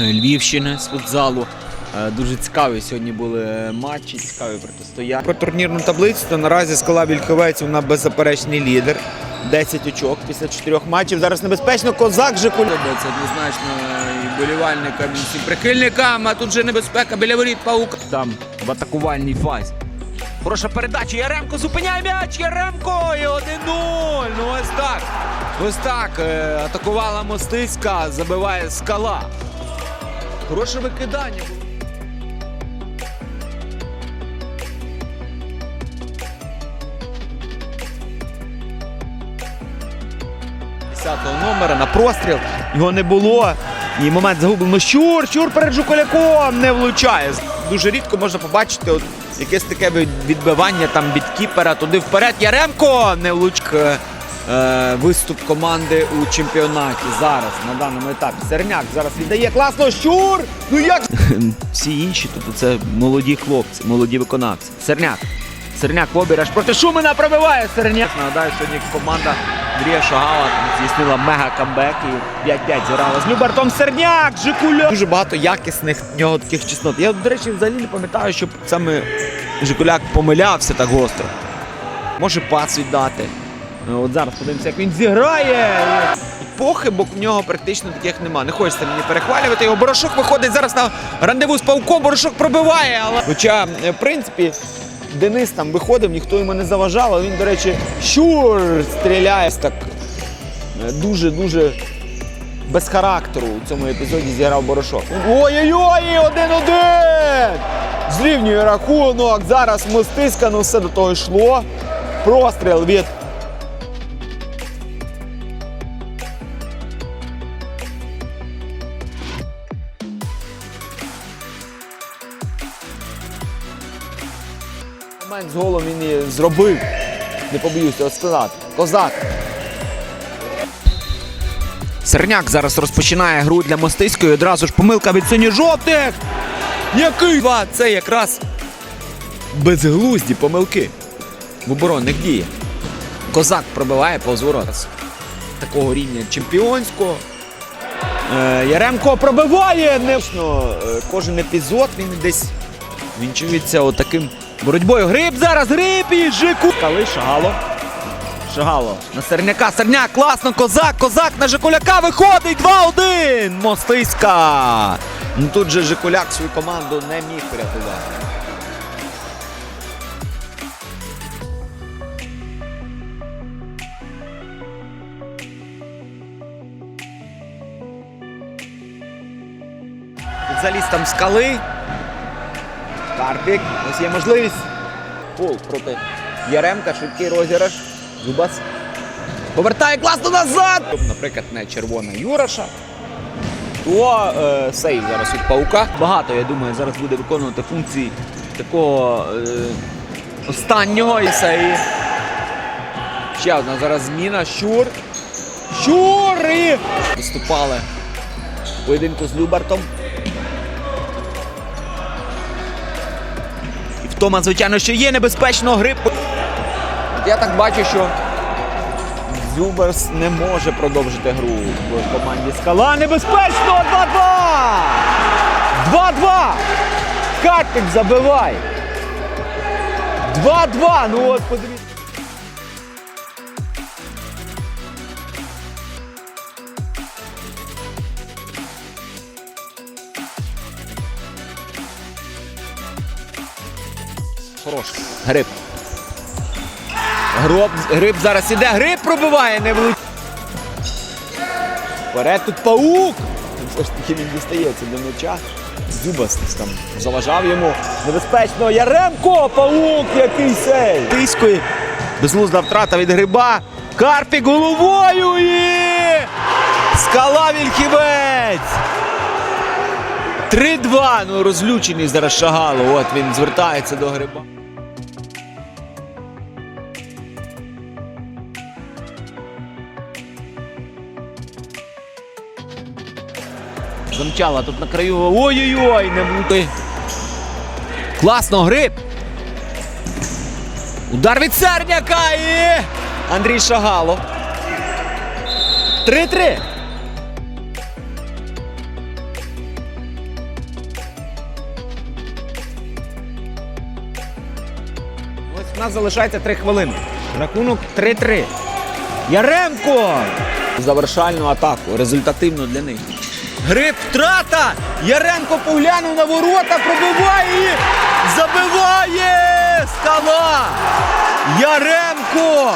е, Львівщини з футзалу. Е, Дуже цікаві сьогодні були матчі, цікаві протистояння. Про турнірну таблицю, то наразі скала Вільховець вона беззаперечний лідер. 10 очок після 4 матчів. Зараз небезпечно. Козак же Подобається однозначно і болівальникам, і всім прихильникам, а тут вже небезпека біля воріт паука. Там в атакувальній фазі. Хороша передача. Яремко зупиняє м'яч. Яремко і 1-0. Ну ось так. Ось так. е, Атакувала Мостицька, забиває скала. Хороше викидання. 10-го номера на простріл. Його не було. І момент загублено. Щур, щур перед Жуколяком не влучає. Дуже рідко можна побачити от якесь таке відбивання там від кіпера туди вперед. Яремко не влучка. Е, виступ команди у чемпіонаті зараз на даному етапі. Серняк зараз віддає класно. Щур! Ну як? Всі інші, тобто це молоді хлопці, молоді виконавці. Серняк. Серняк в обіраж проти Шумина пробиває Серняк. Нагадаю, сьогодні команда Андрія Шагала здійснила мега камбек і 5-5 зіграла з Любертом Серняк, Жикуля. Дуже багато якісних в нього таких чеснот. Я, до речі, взагалі не пам'ятаю, щоб саме Жикуляк помилявся так гостро. Може пас віддати. Ну, От зараз подивимося, як він зіграє. Похибок в нього практично таких нема. Не хочеться мені перехвалювати його. Борошок виходить зараз на рандеву з павком. Борошок пробиває. Але... Хоча, е, в принципі, Денис там виходив, ніхто йому не заважав, але він, до речі, щур стріляє так дуже-дуже без характеру у цьому епізоді зіграв Борошок. Ой-ой-ой, один-один! Зрівнює рахунок. Зараз мостиська, ну все до того йшло. Простріл від Момент з голом він і зробив. Не побоюся сказати. Козак. Серняк зараз розпочинає гру для Мостиської. Одразу ж помилка від синьо-жовтих. Який два? Це якраз безглузді помилки в оборонних діях. Козак пробиває повз ворот. Такого рівня чемпіонського. Е, Яремко пробиває. Невшно. Е, Кожен епізод він десь вінчується отаким боротьбою. Гриб зараз, гриб і Жику. Кали Шагало. Шагало на Серняка. Серняк, класно, козак, козак на Жикуляка виходить 2-1. Мостиська. Ну тут же Жикуляк свою команду не міг врятувати. Футзалістам скали. Карпік. Ось є можливість. Пол проти Яремка. Швидкий розіграш. Зубас. Повертає класно назад. Наприклад, не червона Юраша. То е, сейв зараз від паука. Багато, я думаю, зараз буде виконувати функції такого е, останнього і сейв. Ще одна зараз зміна. Щур. Щур! І Виступали поєдинку з Любартом. Втома, звичайно, що є небезпечно гри. Я так бачу, що Зюберс не може продовжити гру в команді Скала. Небезпечно! 2-2! 2-2! Катик забивай! 2-2! Ну от подивіться. Хорош. Гриб. Гроб, гриб зараз іде. Гриб пробиває, не влучає. Вперед тут паук. Все ж таки він дістається до м'яча. Зюбас там заважав йому. Небезпечно. Яремко! Паук! Який сей! Тиської. Безглузда втрата від гриба. Карпік головою і. Скала Вільхівець! 3-2. Ну розлючений зараз шагало. От він звертається до гриба. Замчала тут на краю. Ой-ой-ой, не буде. Класно, гриб. Удар від Серняка і Андрій Шагало. 3-3. Ось в нас залишається 3 хвилини. Рахунок 3-3. Яремко! Завершальну атаку. результативну для них. Гриб втрата! Яренко поглянув на ворота, пробиває і забиває! Скала! Яремко!